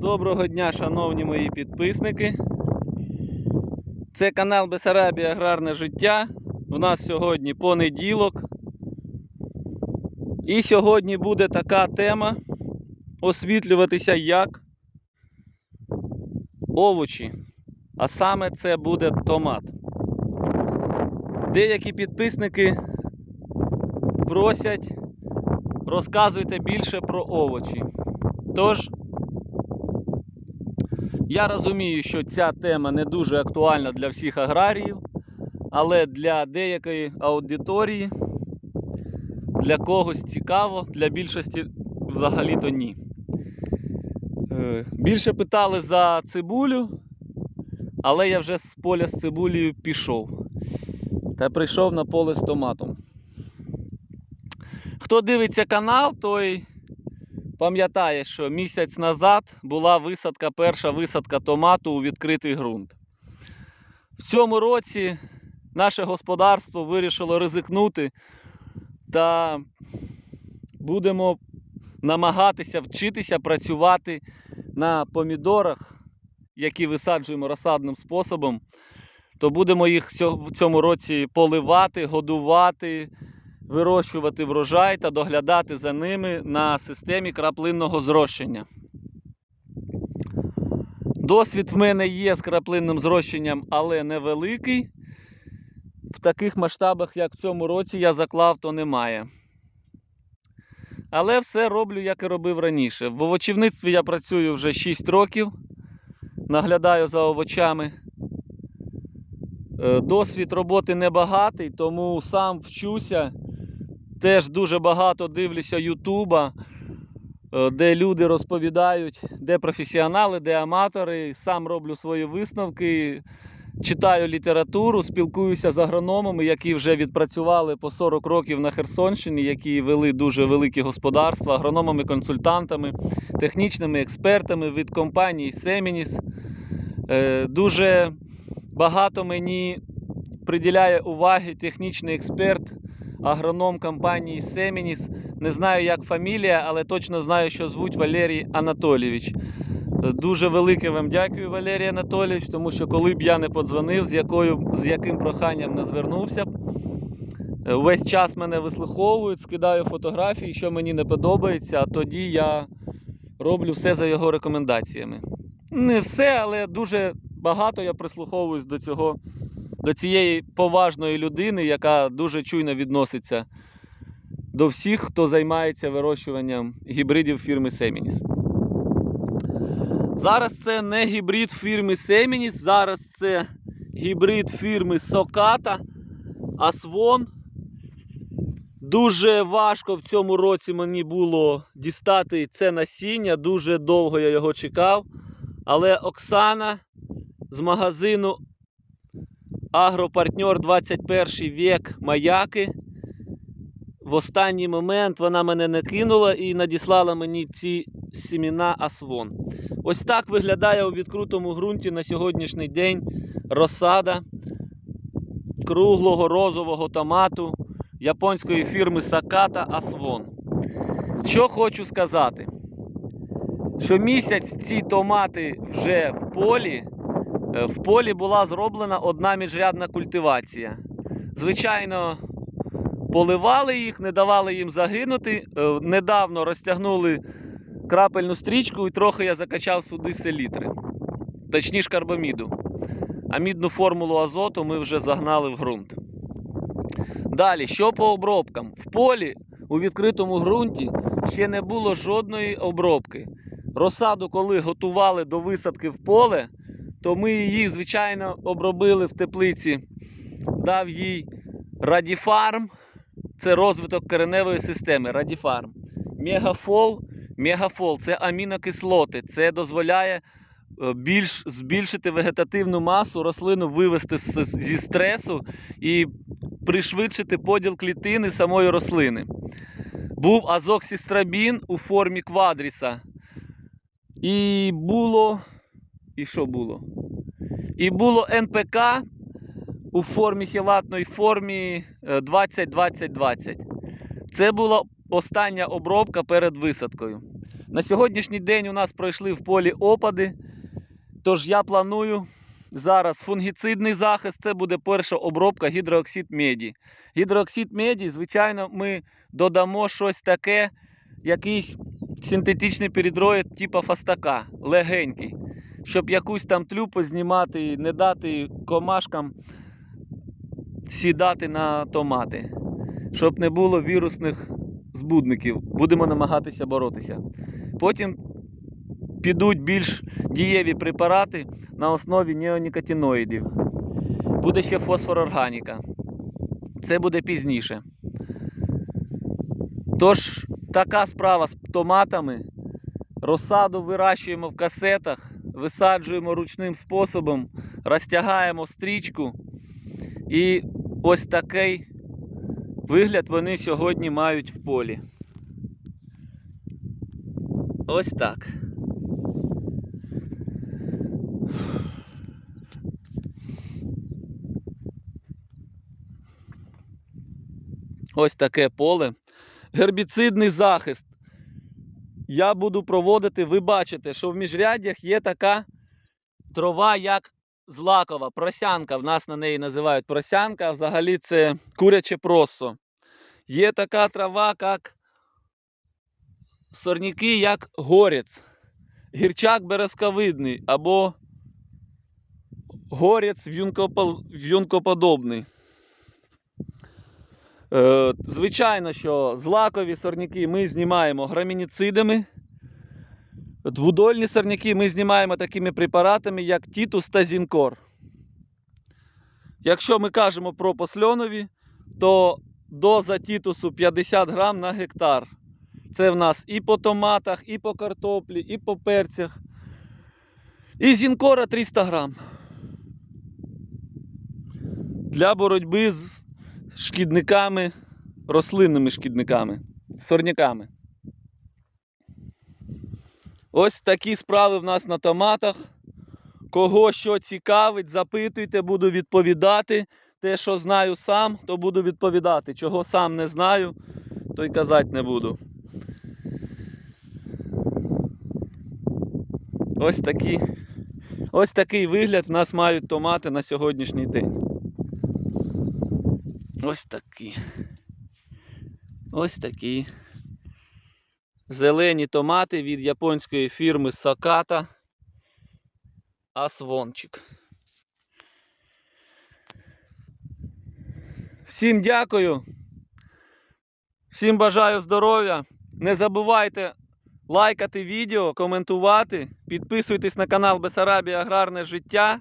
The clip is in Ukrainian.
Доброго дня, шановні мої підписники. Це канал Бесарабія Аграрне життя. У нас сьогодні понеділок. І сьогодні буде така тема освітлюватися як овочі. А саме це буде томат. Деякі підписники просять розказуйте більше про овочі. Тож, я розумію, що ця тема не дуже актуальна для всіх аграріїв, але для деякої аудиторії, для когось цікаво, для більшості взагалі-то ні. Е, Більше питали за цибулю, але я вже з поля з цибулею пішов та прийшов на поле з томатом. Хто дивиться канал, той пам'ятає, що місяць назад була висадка, перша висадка томату у відкритий ґрунт. В цьому році наше господарство вирішило ризикнути та будемо намагатися вчитися працювати на помідорах, які висаджуємо розсадним способом. То будемо їх в цьому році поливати, годувати, вирощувати врожай та доглядати за ними на системі краплинного зрощення. Досвід в мене є з краплинним зрощенням, але невеликий. В таких масштабах, як в цьому році, я заклав, то немає. Але все роблю, як і робив раніше. В овочівництві я працюю вже 6 років, наглядаю за овочами. Е, Досвід роботи небагатий, тому сам вчуся. Теж дуже багато дивлюся Ютуба, е, де люди розповідають, де професіонали, де аматори. Сам роблю свої висновки, читаю літературу, спілкуюся з агрономами, які вже відпрацювали по 40 років на Херсонщині, які вели дуже великі господарства, агрономами, консультантами, технічними експертами від компанії Семініс. Е, Дуже багато мені приділяє уваги технічний експерт, агроном компанії Семініс. Не знаю, як фамілія, але точно знаю, що звуть Валерій Анатолійович. Дуже велике вам дякую, Валерій Анатолійович, тому що коли б я не подзвонив, з, якою, з яким проханням не звернувся б. Весь час мене вислуховують, скидаю фотографії, що мені не подобається, а тоді я роблю все за його рекомендаціями. Не все, але дуже багато я прислуховуюсь до цього, до цієї поважної людини, яка дуже чуйно відноситься до всіх, хто займається вирощуванням гібридів фірми Seminis. Зараз це не гібрид фірми Seminis, зараз це гібрид фірми Socata Aswon. Дуже важко в цьому році мені було дістати це насіння, дуже довго я його чекав. Але Оксана з магазину Агропартнер 21 вік Маяки. В останній момент вона мене не кинула і надіслала мені ці сіміна Асвон. Ось так виглядає у відкритому ґрунті на сьогоднішній день розсада круглого розового томату японської фірми Саката Асвон. Що хочу сказати? що місяць ці томати вже в полі, в полі була зроблена одна міжрядна культивація. Звичайно, поливали їх, не давали їм загинути. Е, Недавно розтягнули крапельну стрічку і трохи я закачав сюди селітри, точніше карбаміду. А мідну формулу азоту ми вже загнали в ґрунт. Далі, що по обробкам? В полі у відкритому ґрунті ще не було жодної обробки. Розсаду, коли готували до висадки в поле, то ми її, звичайно, обробили в теплиці, дав їй Радіфарм. Це розвиток кореневої системи. Радіфарм. Мегафол. Мегафол це амінокислоти. Це дозволяє е, більш збільшити вегетативну масу рослину, вивести з- зі стресу і пришвидшити поділ клітини самої рослини. Був азоксістрабін у формі квадріса. І було. І що було? І було НПК у формі хілатної формі е, 20-20-20. Це була остання обробка перед висадкою. На сьогоднішній день у нас пройшли в полі опади. Тож я планую зараз фунгіцидний захист. Це буде перша обробка гідрооксид меді. Гідрооксид меді, звичайно, ми додамо щось таке, якийсь синтетичний передроїд типу фастака, легенький, щоб якусь там тлю познімати і не дати комашкам сідати на томати, щоб не було вірусних збудників. Будемо намагатися боротися. Потім підуть більш дієві препарати на основі неонікотиноїдів. Буде ще фосфорорганіка. Це буде пізніше. Тож, така справа з томатами. Розсаду вирощуємо в касетах, висаджуємо ручним способом, розтягаємо стрічку. І ось такий вигляд вони сьогодні мають в полі. Ось так. Ось таке поле. Гербіцидний захист. Я буду проводити, ви бачите, що в міжряддях є така трава, як злакова, просянка. В нас на неї називають просянка, взагалі це куряче просо. Є така трава, як сорняки, як горець, гірчак березковидний або горець в'юнкопо- в'юнкоподобний. Е, Звичайно, що злакові сорняки ми знімаємо грамініцидами. Двудольні сорняки ми знімаємо такими препаратами, як Тітус та Зінкор. Якщо ми кажемо про посльонові, то доза Тітусу 50 грам на гектар. Це в нас і по томатах, і по картоплі, і по перцях. І Зінкора 300 грам. Для боротьби з шкідниками, рослинними шкідниками, сорняками. Ось такі справи в нас на томатах. Кого що цікавить, запитуйте, буду відповідати. Те, що знаю сам, то буду відповідати. Чого сам не знаю, то й казати не буду. Ось такі, ось такий вигляд в нас мають томати на сьогоднішній день. Ось такі. Ось такі. Зелені томати від японської фірми Саката Асвончик. Всім дякую. Всім бажаю здоров'я. Не забувайте лайкати відео, коментувати, підписуйтесь на канал Бесарабія Аграрне життя.